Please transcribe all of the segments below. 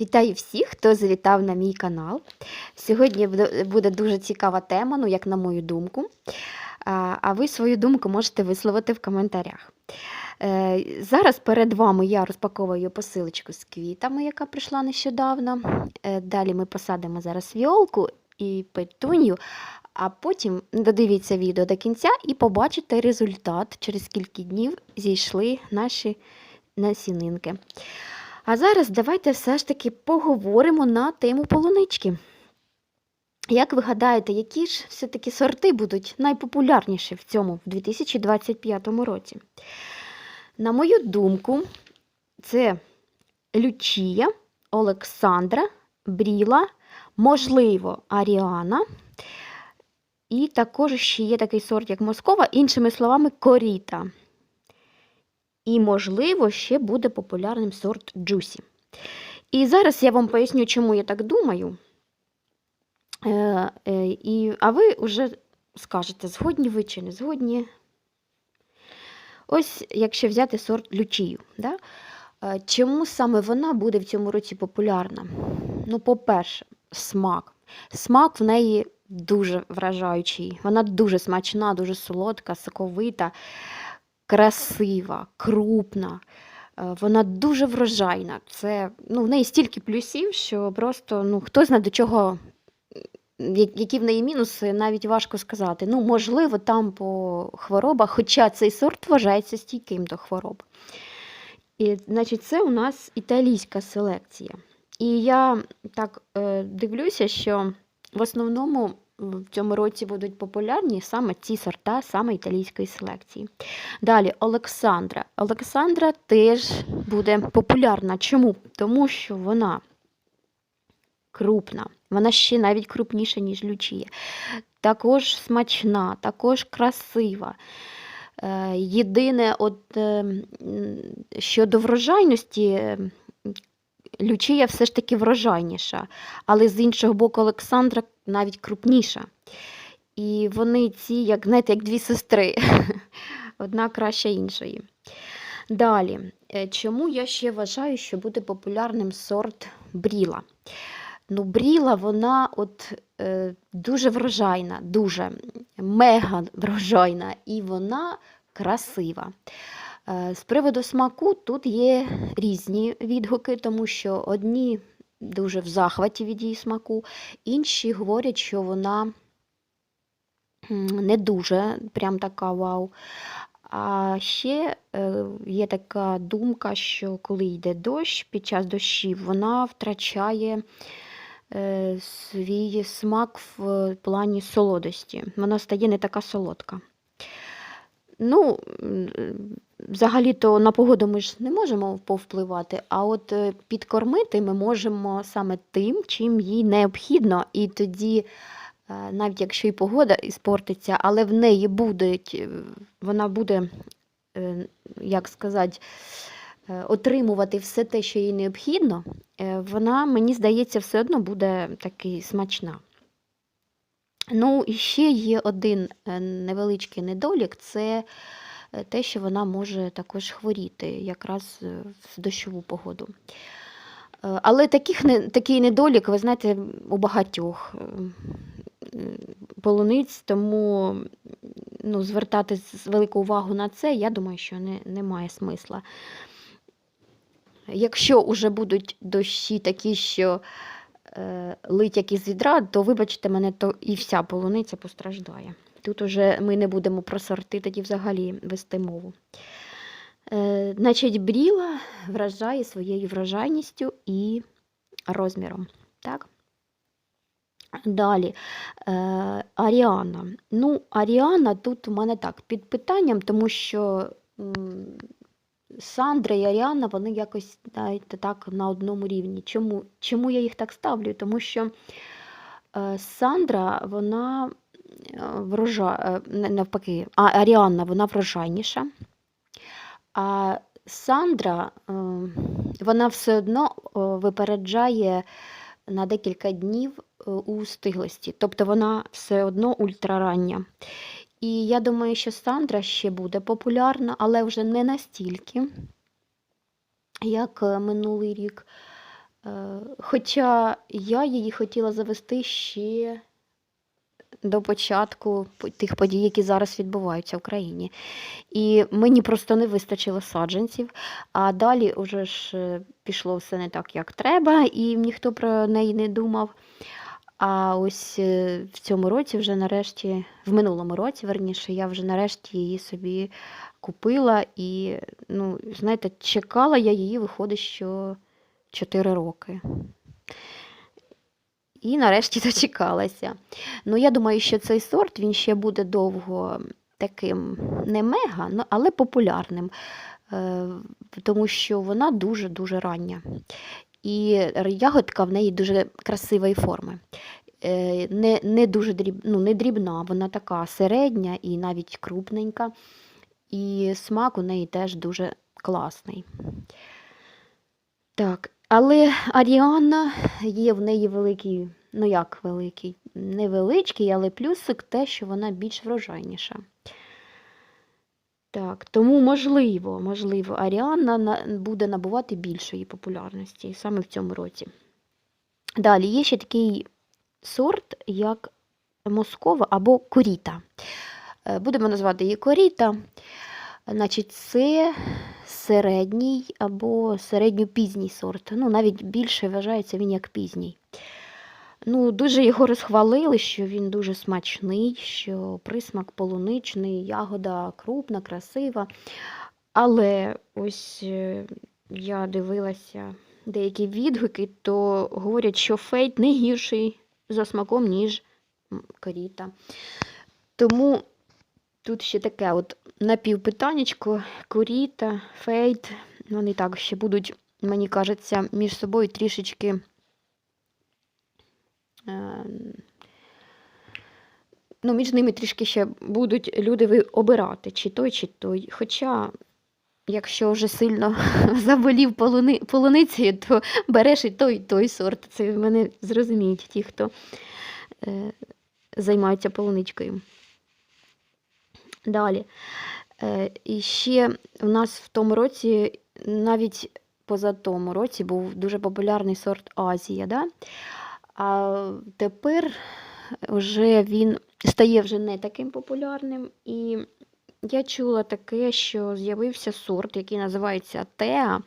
Вітаю всіх, хто завітав на мій канал. Сьогодні буде- дуже цікава тема, ну як на мою думку. А ви свою думку можете висловити в коментарях. Е, Зараз перед вами я розпаковую посилочку з квітами, яка прийшла нещодавно. Е, Далі ми посадимо зараз віолку і петунью, а потім додивіться відео до кінця і побачите результат, через скільки днів зійшли наші насінинки. А зараз давайте все ж таки поговоримо на тему полунички. Як ви гадаєте, які ж все-таки сорти будуть найпопулярніші в цьому в 2025 році? На мою думку, це Лючія, Олександра, Бріла, можливо, Аріана. І також ще є такий сорт, як Москова, іншими словами, коріта. І, можливо, ще буде популярним сорт Джусі. І зараз я вам поясню, чому я так думаю. Е, е, і, а ви вже скажете, згодні ви чи не згодні. Ось, якщо взяти сорт Лючію, да? е, чому саме вона буде в цьому році популярна? Ну, по-перше, смак. Смак в неї дуже вражаючий. Вона дуже смачна, дуже солодка, соковита красива, крупна. е, Вона дуже врожайна. Це, ну, в неї стільки плюсів, що просто ну, хто знає до чого, які в неї мінуси, навіть важко сказати. Ну, можливо, там по хворобах, хоча цей сорт вважається стійким до хвороб. І, значить, це у нас італійська селекція. І я так е, дивлюся, що в основному в цьому році будуть популярні саме ці сорта, саме італійської селекції. Далі Олександра. Олександра теж буде популярна. Чому? Тому що вона крупна, вона ще навіть крупніша, ніж Лючія. Також смачна, також красива. Е, Єдине, от, е, щодо врожайності, е, Лючія все ж таки врожайніша, але з іншого боку, Олександра навіть крупніша. І вони ці, як знаєте, як дві сестри. Одна краща іншої. Далі, е, чому я ще вважаю, що буде популярним сорт бріла? Ну, бріла, вона от е, дуже врожайна, дуже мега врожайна, і вона красива. Е, з приводу смаку тут є різні відгуки, тому що одні дуже в захваті від її смаку, інші говорять, що вона не дуже прям така вау. А ще е, є така думка, що коли йде дощ, під час дощів вона втрачає е, свій смак в плані солодості. Вона стає не така солодка. Ну, взагалі-то на погоду ми ж не можемо повпливати, а от е, підкормити ми можемо саме тим, чим їй необхідно. І тоді, е, навіть якщо і погода іспортиться, але в неї буде, вона буде, е, як сказати, отримувати все те, що їй необхідно, вона, мені здається, все одно буде таки смачна. Ну, і ще є один е, невеличкий недолік це е, те, що вона може також хворіти якраз е, в дощову погоду. Але таких, такий недолік, ви знаєте, у багатьох полуниць, тому ну, звертати велику увагу на це, я думаю, що не, немає смисла. Якщо вже будуть дощі такі, що лить як із відра, то вибачте мене, то і вся полуниця постраждає. Тут уже ми не будемо про сорти тоді взагалі вести мову. Е, значить, бріла вражає своєю вражайністю і розміром. Так? Далі. Е, Аріана. Ну, Аріана тут у мене так під питанням, тому що Сандра і Аріана, вони якось знаєте, так на одному рівні. Чому, Чому я їх так ставлю? Тому що е, Сандра, вона е, врожа... е, навпаки, а Аріанна, вона врожайніша. А Сандра, вона все одно випереджає на декілька днів у стиглості. Тобто вона все одно ультрарання. І я думаю, що Сандра ще буде популярна, але вже не настільки, як е, минулий рік. Е, Хоча я її хотіла завести ще до початку тих подій, які зараз відбуваються в країні. І мені просто не вистачило саджанців, а далі вже ж е, пішло все не так, як треба, і ніхто про неї не думав. А ось е, в цьому році, вже нарешті, в минулому році, верніше, я вже нарешті її собі купила і, ну, знаєте, чекала я її, виходить, що 4 роки. І нарешті дочекалася. Ну, я думаю, що цей сорт він ще буде довго таким не мега, але популярним, е, тому що вона дуже-дуже рання. І ягодка в неї дуже красивої форми. Е, Не, не дуже дріб, ну, не дрібна, вона така середня і навіть крупненька. І смак у неї теж дуже класний. Так, але Аріана є в неї великий, ну як великий, невеличкий, але плюсик те, що вона більш врожайніша. Так, тому можливо, можливо, Аріана на- буде набувати більшої популярності саме в цьому році. Далі є ще такий сорт, як Москова або Коріта. Е, Будемо назвати її Коріта. Значить, це середній або середньопізній сорт. Ну, навіть більше вважається він як пізній. Ну, дуже його розхвалили, що він дуже смачний, що присмак полуничний, ягода крупна, красива. Але ось е, я дивилася деякі відгуки, то говорять, що фейт не гірший за смаком, ніж коріта. Тому тут ще таке от напівпитаннячко, коріта, фейт, вони так ще будуть, мені кажеться, між собою трішечки. Е, Ну, між ними трішки ще будуть люди обирати, чи той, чи той. Хоча, якщо вже сильно заболів полуни, полуницею, то береш і той, і той сорт. Це мене зрозуміють ті, хто е, займаються полуничкою. Далі. Е, і ще в нас в тому році, навіть поза тому році, був дуже популярний сорт Азія. Да? А тепер вже він стає вже не таким популярним. І я чула таке, що з'явився сорт, який називається Теа.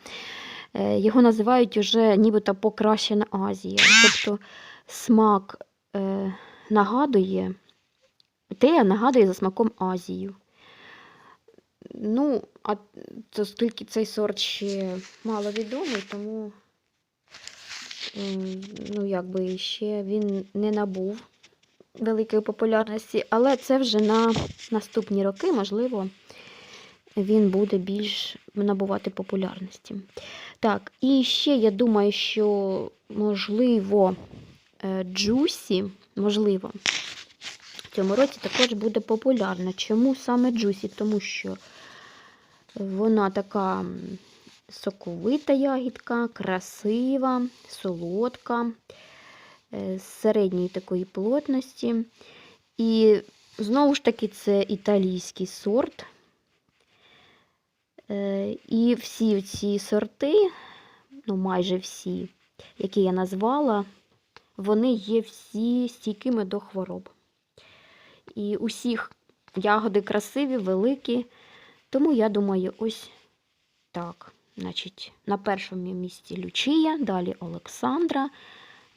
Е, Його називають уже нібито покращена Азія. Тобто смак е, нагадує, Теа нагадує за смаком Азію. Ну, а оскільки цей сорт ще мало відомий, тому ну, якби ще він не набув великої популярності, але це вже на наступні роки, можливо, він буде більш набувати популярності. Так, і ще я думаю, що можливо е, Джусі, можливо, в цьому році також буде популярна. Чому саме Джусі? Тому що вона така соковита ягідка, красива, солодка, е, середньої такої плотності. І знову ж таки, це італійський сорт. Е, І всі ці сорти, ну майже всі, які я назвала, вони є всі стійкими до хвороб. І усіх ягоди красиві, великі. Тому я думаю, ось так. Значить, на першому місці Лючія, далі Олександра,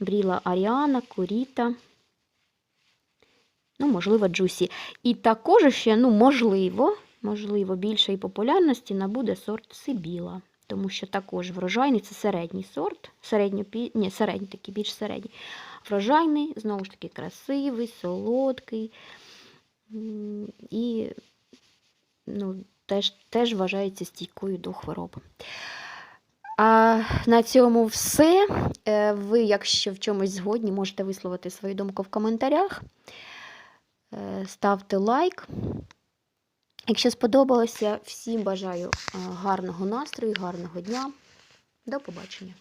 Бріла Аріана, Куріта. Ну, можливо, Джусі. І також ще, ну, можливо, можливо, більшої популярності набуде сорт Сибіла. Тому що також врожайний це середній сорт, середньо, ні, середній такий, більш середній. Врожайний, знову ж таки, красивий, солодкий. І ну, теж, теж вважається стійкою до хвороб. А на цьому все. Е, Ви, якщо в чомусь згодні, можете висловити свою думку в коментарях. Е, Ставте лайк. Якщо сподобалося, всім бажаю е, гарного настрою, гарного дня. До побачення.